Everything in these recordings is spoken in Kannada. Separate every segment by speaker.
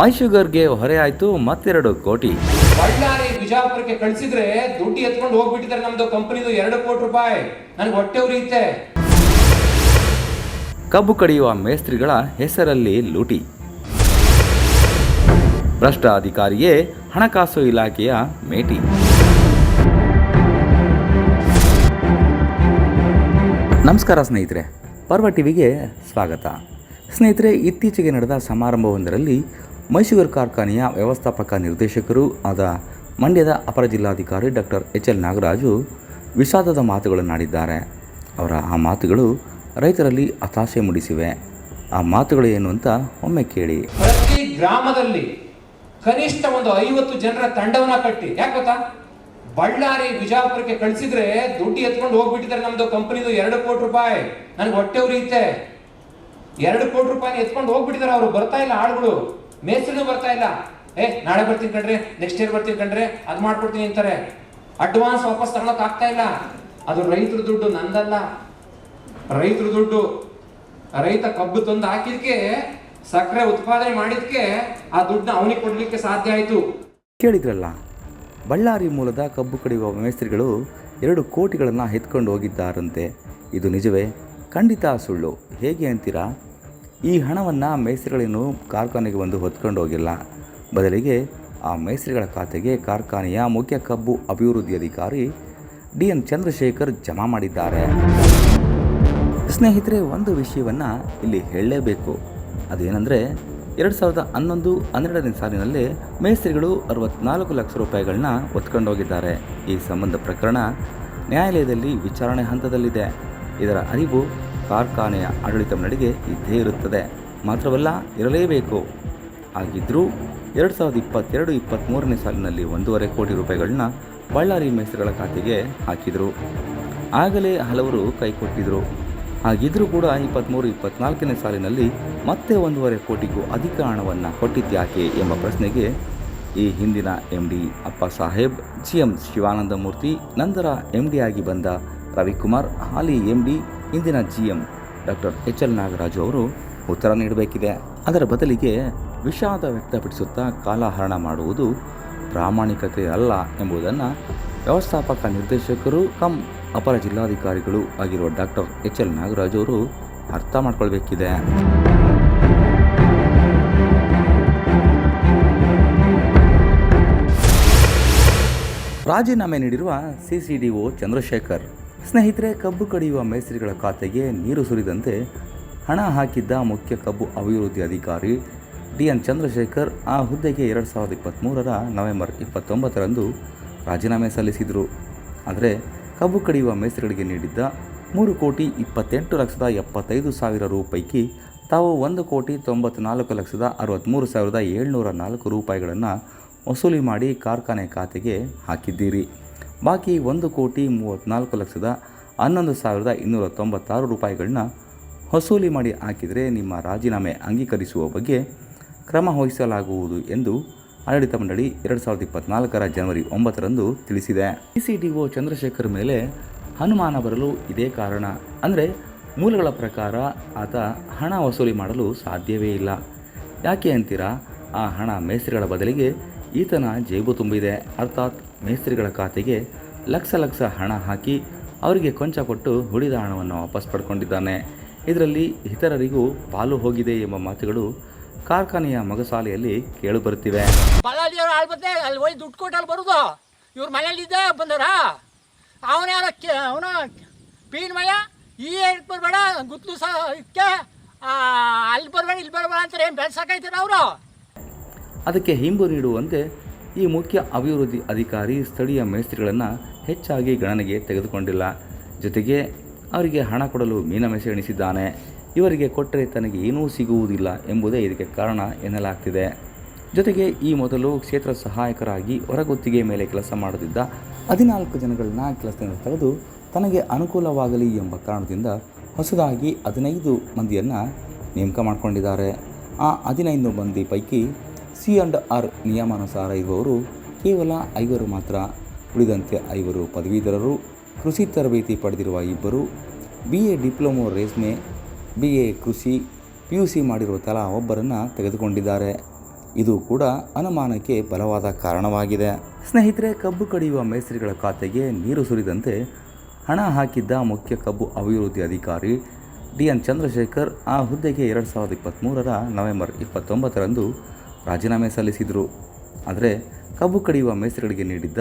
Speaker 1: ಮೈಶುಗರ್ಗೆ ಹೊರೆ ಆಯ್ತು ಮತ್ತೆರಡು ಕೋಟಿ.
Speaker 2: ಬಳ್ಳಾರಿ ಬಿಜಾಪುರಕ್ಕೆ ಕಳಿಸಿದ್ರೆ ದುಡ್ಡು ಎತ್ಕೊಂಡು ಹೋಗ್ಬಿಟ್ಟಿದ್ದಾರೆ ನಮ್ದು ಕಂಪನಿದು ಎರಡು ಕೋಟಿ ರೂಪಾಯಿ. ನನಗೆ ಹೊಟ್ಟೆ ಉರಿಯುತ್ತೆ.
Speaker 1: ಕಬ್ಬು ಕಡಿಯುವ ಮೇಸ್ತ್ರಿಗಳ ಹೆಸರಲ್ಲಿ ಲೂಟಿ. ಭ್ರಷ್ಟ ಅಧಿಕಾರಿಯೇ ಹಣಕಾಸು ಇಲಾಖೆಯ ಮೇಟಿ. ನಮಸ್ಕಾರ ಸ್ನೇಹಿತರೆ ಪರ್ವ ಟಿವಿಗೆ ಸ್ವಾಗತ. ಸ್ನೇಹಿತರೆ ಇತ್ತೀಚೆಗೆ ನಡೆದ ಸಮಾರಂಭವೊಂದರಲ್ಲಿ ಮೈಸೂರು ಕಾರ್ಖಾನೆಯ ವ್ಯವಸ್ಥಾಪಕ ನಿರ್ದೇಶಕರು ಆದ ಮಂಡ್ಯದ ಅಪರ ಜಿಲ್ಲಾಧಿಕಾರಿ ಡಾಕ್ಟರ್ ಎಚ್ ಎಲ್ ನಾಗರಾಜು ವಿಷಾದದ ಮಾತುಗಳನ್ನಾಡಿದ್ದಾರೆ ಅವರ ಆ ಮಾತುಗಳು ರೈತರಲ್ಲಿ ಹತಾಶೆ ಮೂಡಿಸಿವೆ. ಆ ಮಾತುಗಳು ಏನು ಅಂತ ಒಮ್ಮೆ ಕೇಳಿ.
Speaker 2: ಪ್ರತಿ ಗ್ರಾಮದಲ್ಲಿ ಕನಿಷ್ಠ ಒಂದು ಐವತ್ತು ಜನರ ತಂಡವನ್ನ ಕಟ್ಟಿ. ಯಾಕೆ ಗೊತ್ತಾ? ಬಳ್ಳಾರಿ, ಬಿಜಾಪುರಕ್ಕೆ ಕಳಿಸಿದ್ರೆ ದುಡ್ಡು ಎತ್ಕೊಂಡು ಹೋಗ್ಬಿಟ್ಟಿದ್ದಾರೆ ನಮ್ದು ಕಂಪನಿದು ಎರಡು ಕೋಟಿ ರೂಪಾಯಿ. ನನಗೆ ಹೊಟ್ಟೆ ಉರಿಯುತ್ತೆ. ಎರಡು ಕೋಟಿ ರೂಪಾಯಿ ಎತ್ಕೊಂಡು ಹೋಗ್ಬಿಟ್ಟಿದ್ದಾರೆ. ಅವರು ಬರ್ತಾ ಇಲ್ಲ ಆಳುಗಳು. ಮೇಸ್ತ್ರಿನೂ ಬರ್ತಾ ಇಲ್ಲ. ಏ, ನಾಳೆ ಬರ್ತೀನಿ ಕಣ್ರಿ ನೆಕ್ಸ್ಟ್ ಇಯರ್ ಬರ್ತೀನಿ ಕಣ್ರಿ, ಅದ್ ಮಾಡ್ಕೊಡ್ತೀನಿ ಅಂತಾರೆ. ಅಡ್ವಾನ್ಸ್ ವಾಪಸ್ ತಗೊಳಕ್ ಆಗ್ತಾ ಇಲ್ಲ. ಅದು ರೈತರ ದುಡ್ಡು ನಂದಲ್ಲ. ರೈತರ ದುಡ್ಡು, ರೈತ ಕಬ್ಬು ತಂದು ಹಾಕಿದ್ಕೆ, ಸಕ್ಕರೆ ಉತ್ಪಾದನೆ ಮಾಡಿದ್ಕೆ, ಆ ದುಡ್ಡನ್ನ ಅವನಿಗೆ ಕೊಡ್ಲಿಕ್ಕೆ ಸಾಧ್ಯ ಆಯ್ತು.
Speaker 1: ಕೇಳಿದ್ರಲ್ಲ, ಬಳ್ಳಾರಿ ಮೂಲದ ಕಬ್ಬು ಕಡಿಯುವ ಮೇಸ್ತ್ರಿಗಳು ಎರಡು ಕೋಟಿಗಳನ್ನು ಎತ್ಕೊಂಡು ಹೋಗಿದ್ದಾರಂತೆ. ಇದು ನಿಜವೇ? ಖಂಡಿತ ಸುಳ್ಳು. ಹೇಗೆ ಅಂತೀರಾ? ಈ ಹಣವನ್ನು ಮೇಸ್ತ್ರಿಗಳೇನು ಕಾರ್ಖಾನೆಗೆ ಬಂದು ಹೊತ್ಕೊಂಡು ಹೋಗಿಲ್ಲ. ಬದಲಿಗೆ ಆ ಮೇಸ್ತ್ರಿಗಳ ಖಾತೆಗೆ ಕಾರ್ಖಾನೆಯ ಮುಖ್ಯ ಕಬ್ಬು ಅಭಿವೃದ್ಧಿ ಅಧಿಕಾರಿ ಡಿ ಎನ್ ಚಂದ್ರಶೇಖರ್ ಜಮಾ ಮಾಡಿದ್ದಾರೆ. ಸ್ನೇಹಿತರೆ, ಒಂದು ವಿಷಯವನ್ನು ಇಲ್ಲಿ ಹೇಳಲೇಬೇಕು. ಅದೇನೆಂದರೆ, ಎರಡು ಸಾವಿರದ ಹನ್ನೊಂದು ಹನ್ನೆರಡನೇ ಸಾಲಿನಲ್ಲಿ ಮೇಸ್ತ್ರಿಗಳು ಅರವತ್ನಾಲ್ಕು ಲಕ್ಷ ರೂಪಾಯಿಗಳನ್ನ ಹೊತ್ಕೊಂಡೋಗಿದ್ದಾರೆ ಈ ಸಂಬಂಧ ಪ್ರಕರಣ ನ್ಯಾಯಾಲಯದಲ್ಲಿ ವಿಚಾರಣೆ ಹಂತದಲ್ಲಿದೆ. ಇದರ ಅರಿವು ಕಾರ್ಖಾನೆಯ ಆಡಳಿತ ಮಂಡಳಿಗೆ ಇದ್ದೇ ಇರುತ್ತದೆ. ಮಾತ್ರವಲ್ಲ, ಇರಲೇಬೇಕು. ಹಾಗಿದ್ದರೂ ಎರಡು ಸಾವಿರದ ಇಪ್ಪತ್ತೆರಡು ಇಪ್ಪತ್ತ್ಮೂರನೇ ಸಾಲಿನಲ್ಲಿ ಒಂದೂವರೆ ಕೋಟಿ ರೂಪಾಯಿಗಳನ್ನ ಬಳ್ಳಾರಿ ಮೇಸ್ತ್ರಿಗಳ ಖಾತೆಗೆ ಹಾಕಿದರು. ಆಗಲೇ ಹಲವರು ಕೈಕೊಟ್ಟಿದ್ರು. ಹಾಗಿದ್ದರೂ ಕೂಡ ಇಪ್ಪತ್ತ್ಮೂರು ಇಪ್ಪತ್ನಾಲ್ಕನೇ ಸಾಲಿನಲ್ಲಿ ಮತ್ತೆ ಒಂದೂವರೆ ಕೋಟಿಗೂ ಅಧಿಕ ಹಣವನ್ನು ಕೊಟ್ಟಿದ್ಯಾಕೆ ಎಂಬ ಪ್ರಶ್ನೆಗೆ ಈ ಹಿಂದಿನ ಎಂ ಡಿ ಅಪ್ಪ ಸಾಹೇಬ್ ಜಿ ಎಂ ಶಿವಾನಂದಮೂರ್ತಿ ನಂತರ ಎಂ ಡಿ ಆಗಿ ಬಂದ ರವಿಕುಮಾರ್, ಹಾಲಿ ಎಂ ಡಿ ಇಂದಿನ G M doctor H L Nagaraju ಅವರು ಉತ್ತರ ನೀಡಬೇಕಿದೆ. ಅದರ ಬದಲಿಗೆ ವಿಷಾದ ವ್ಯಕ್ತಪಡಿಸುತ್ತಾ ಕಾಲಹರಣ ಮಾಡುವುದು ಪ್ರಾಮಾಣಿಕತೆ ಅಲ್ಲ ಎಂಬುದನ್ನು ವ್ಯವಸ್ಥಾಪಕ ನಿರ್ದೇಶಕರು ಕಮ್ ಅಪರ ಜಿಲ್ಲಾಧಿಕಾರಿಗಳು ಆಗಿರುವ ಡಾಕ್ಟರ್ ಎಚ್ ಎಲ್ ನಾಗರಾಜು ಅವರು ಅರ್ಥ ಮಾಡಿಕೊಳ್ಬೇಕಿದೆ. ರಾಜೀನಾಮೆ ನೀಡಿರುವ ಸಿಸಿಡಿಒ ಚಂದ್ರಶೇಖರ್ ಸ್ನೇಹಿತರೆ, ಕಬ್ಬು ಕಡಿಯುವ ಮೇಸ್ತ್ರಿಗಳ ಖಾತೆಗೆ ನೀರು ಸುರಿದಂತೆ ಹಣ ಹಾಕಿದ್ದ ಮುಖ್ಯ ಕಬ್ಬು ಅಭಿವೃದ್ಧಿ ಅಧಿಕಾರಿ ಡಿ ಎನ್ ಚಂದ್ರಶೇಖರ್ ಆ ಹುದ್ದೆಗೆ ಎರಡು ಸಾವಿರದ ಇಪ್ಪತ್ತ್ಮೂರರ ನವೆಂಬರ್ ಇಪ್ಪತ್ತೊಂಬತ್ತರಂದು ರಾಜೀನಾಮೆ ಸಲ್ಲಿಸಿದರು. ಆದರೆ ಕಬ್ಬು ಕಡಿಯುವ ಮೇಸ್ತ್ರಿಗಳಿಗೆ ನೀಡಿದ್ದ ಮೂರು ಕೋಟಿ ಇಪ್ಪತ್ತೆಂಟು ಲಕ್ಷದ ಎಪ್ಪತ್ತೈದು ಸಾವಿರ ರು ಪೈಕಿ ತಾವು ಒಂದು ಕೋಟಿ ತೊಂಬತ್ನಾಲ್ಕು ಲಕ್ಷದ ಅರವತ್ತ್ಮೂರು ಸಾವಿರದ ಏಳ್ನೂರ ನಾಲ್ಕು ರೂಪಾಯಿಗಳನ್ನು ವಸೂಲಿ ಮಾಡಿ ಕಾರ್ಖಾನೆ ಖಾತೆಗೆ ಹಾಕಿದ್ದೀರಿ. ಬಾಕಿ ಒಂದು ಕೋಟಿ ಮೂವತ್ತ್ನಾಲ್ಕು ಲಕ್ಷದ ಹನ್ನೊಂದು ಸಾವಿರದ ಇನ್ನೂರ ತೊಂಬತ್ತಾರು ರೂಪಾಯಿಗಳನ್ನ ವಸೂಲಿ ಮಾಡಿ ಹಾಕಿದರೆ ನಿಮ್ಮ ರಾಜೀನಾಮೆ ಅಂಗೀಕರಿಸುವ ಬಗ್ಗೆ ಕ್ರಮ ವಹಿಸಲಾಗುವುದು ಎಂದು ಆಡಳಿತ ಮಂಡಳಿ ಎರಡು ಸಾವಿರದ ಇಪ್ಪತ್ನಾಲ್ಕರ ಜನವರಿ ಒಂಬತ್ತರಂದು ತಿಳಿಸಿದೆ. ಡಿಸಿಡಿಒ ಚಂದ್ರಶೇಖರ್ ಮೇಲೆ ಅನುಮಾನ ಬರಲು ಇದೇ ಕಾರಣ. ಅಂದರೆ ಮೂಲಗಳ ಪ್ರಕಾರ ಆತ ಹಣ ವಸೂಲಿ ಮಾಡಲು ಸಾಧ್ಯವೇ ಇಲ್ಲ. ಯಾಕೆ ಅಂತೀರಾ? ಆ ಹಣ ಮೇಸ್ತ್ರಿಗಳ ಬದಲಿಗೆ ಈತನ ಜೇಬು ತುಂಬಿದೆ. ಅರ್ಥಾತ್ ಮೇಸ್ತ್ರಿಗಳ ಖಾತೆಗೆ ಲಕ್ಷ ಲಕ್ಷ ಹಣ ಹಾಕಿ ಅವರಿಗೆ ಕೊಂಚ ಕೊಟ್ಟು ಉಳಿದ ಹಣವನ್ನು ವಾಪಸ್ ಪಡ್ಕೊಂಡಿದ್ದಾನೆ. ಇದರಲ್ಲಿ ಇತರರಿಗೂ ಪಾಲು ಹೋಗಿದೆ ಎಂಬ ಮಾತುಗಳು ಕಾರ್ಖಾನೆಯ ಮಗಸಾಲೆಯಲ್ಲಿ ಕೇಳಿಬರುತ್ತಿವೆ.
Speaker 3: ಅಲ್ಲಿ ದುಡ್ಡು ಕೊಟ್ಟು ಅಲ್ಲಿ ಬರೋದು. ಇವ್ರ ಮನೆಯಲ್ಲಿದ್ದ ಬಂದರ ಅವನ ಅವನ ಪೀನ್ ಮಯ ಈ ಹೇಳಕ್ ಬರಬೇಡ ಗುತ್ತು ಸಹ ಇಕ್ಕೆ ಅಲ್ಲಿ ಬರಬೇಡ ಇಲ್ಲಿ ಬರಬೇಡ ಅಂತಾರೆ ಏನು ಬೆಳ್ಸಕ್ಕೈತೀರ ಅವರು?
Speaker 1: ಅದಕ್ಕೆ ಹಿಂಬು ನೀಡುವಂತೆ ಈ ಮುಖ್ಯ ಅಭಿವೃದ್ಧಿ ಅಧಿಕಾರಿ ಸ್ಥಳೀಯ ಮೇಸ್ತ್ರಿಗಳನ್ನು ಹೆಚ್ಚಾಗಿ ಗಣನೆಗೆ ತೆಗೆದುಕೊಂಡಿಲ್ಲ. ಜೊತೆಗೆ ಅವರಿಗೆ ಹಣ ಕೊಡಲು ಮೀನಮೆಸೆ ಎಣಿಸಿದ್ದಾನೆ. ಇವರಿಗೆ ಕೊಟ್ಟರೆ ತನಗೆ ಏನೂ ಸಿಗುವುದಿಲ್ಲ ಎಂಬುದೇ ಇದಕ್ಕೆ ಕಾರಣ ಎನ್ನಲಾಗ್ತಿದೆ. ಜೊತೆಗೆ ಈ ಮೊದಲು ಕ್ಷೇತ್ರ ಸಹಾಯಕರಾಗಿ ಹೊರಗುತ್ತಿಗೆ ಮೇಲೆ ಕೆಲಸ ಮಾಡುತ್ತಿದ್ದ ಹದಿನಾಲ್ಕು ಜನಗಳನ್ನ ಕೆಲಸದಿಂದ ತೆಗೆದು ತನಗೆ ಅನುಕೂಲವಾಗಲಿ ಎಂಬ ಕಾರಣದಿಂದ ಹೊಸದಾಗಿ ಹದಿನೈದು ಮಂದಿಯನ್ನು ನೇಮಕ ಮಾಡಿಕೊಂಡಿದ್ದಾರೆ. ಆ ಹದಿನೈದು ಮಂದಿ ಪೈಕಿ ಸಿ ಅಂಡ್ ಆರ್ ನಿಯಮಾನುಸಾರ ಇರುವವರು ಕೇವಲ ಐವರು ಮಾತ್ರ, ಉಳಿದಂತೆ ಐವರು ಪದವೀಧರರು, ಕೃಷಿ ತರಬೇತಿ ಪಡೆದಿರುವ ಇಬ್ಬರು ಬಿ ಎ ಡಿಪ್ಲೊಮೊ ರೇಷ್ಮೆ ಬಿ ಎ ಕೃಷಿ ಪಿ ಯು ಸಿ ಮಾಡಿರುವ ತಲಾ ಒಬ್ಬರನ್ನು ತೆಗೆದುಕೊಂಡಿದ್ದಾರೆ. ಇದು ಕೂಡ ಅನುಮಾನಕ್ಕೆ ಬಲವಾದ ಕಾರಣವಾಗಿದೆ. ಸ್ನೇಹಿತರೆ, ಕಬ್ಬು ಕಡಿಯುವ ಮೇಸ್ತ್ರಿಗಳ ಖಾತೆಗೆ ನೀರು ಸುರಿದಂತೆ ಹಣ ಹಾಕಿದ್ದ ಮುಖ್ಯ ಕಬ್ಬು ಅಭಿವೃದ್ಧಿ ಅಧಿಕಾರಿ ಡಿ ಎನ್ ಚಂದ್ರಶೇಖರ್, ಆ ಹುದ್ದೆಗೆ ಎರಡು ಸಾವಿರದ ಇಪ್ಪತ್ತ್ಮೂರರ ನವೆಂಬರ್ ಇಪ್ಪತ್ತೊಂಬತ್ತರಂದು ರಾಜೀನಾಮೆ ಸಲ್ಲಿಸಿದರು. ಆದರೆ ಕಬ್ಬು ಕಡಿಯುವ ಮೇಸ್ತ್ರಿಗಳಿಗೆ ನೀಡಿದ್ದ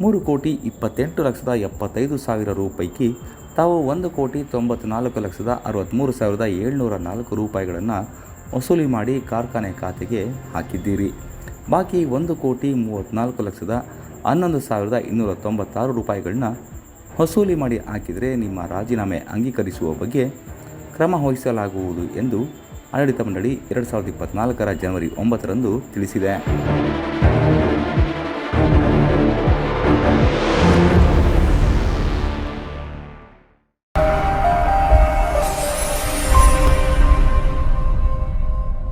Speaker 1: ಮೂರು ಕೋಟಿ ಇಪ್ಪತ್ತೆಂಟು ಲಕ್ಷದ ಎಪ್ಪತ್ತೈದು ಸಾವಿರ ರು ಪೈಕಿ ತಾವು ಒಂದು ಕೋಟಿ ತೊಂಬತ್ನಾಲ್ಕು ಲಕ್ಷದ ಅರವತ್ತ್ಮೂರು ಸಾವಿರದ ಏಳ್ನೂರ ನಾಲ್ಕು ರೂಪಾಯಿಗಳನ್ನು ವಸೂಲಿ ಮಾಡಿ ಕಾರ್ಖಾನೆ ಖಾತೆಗೆ ಹಾಕಿದ್ದೀರಿ. ಬಾಕಿ ಒಂದು ಕೋಟಿ ಮೂವತ್ತ್ನಾಲ್ಕು ಲಕ್ಷದ ಹನ್ನೊಂದು ಸಾವಿರದ ಇನ್ನೂರ ತೊಂಬತ್ತಾರು ರೂಪಾಯಿಗಳನ್ನ ವಸೂಲಿ ಮಾಡಿ ಹಾಕಿದರೆ ನಿಮ್ಮ ರಾಜೀನಾಮೆ ಅಂಗೀಕರಿಸುವ ಬಗ್ಗೆ ಕ್ರಮ ವಹಿಸಲಾಗುವುದು ಎಂದು ಆಡಳಿತ ಮಂಡಳಿ ಎರಡು ಸಾವಿರದ ಇಪ್ಪತ್ತ್ನಾಲ್ಕರ ಜನವರಿ ಒಂಬತ್ತರಂದು ತಿಳಿಸಿದೆ.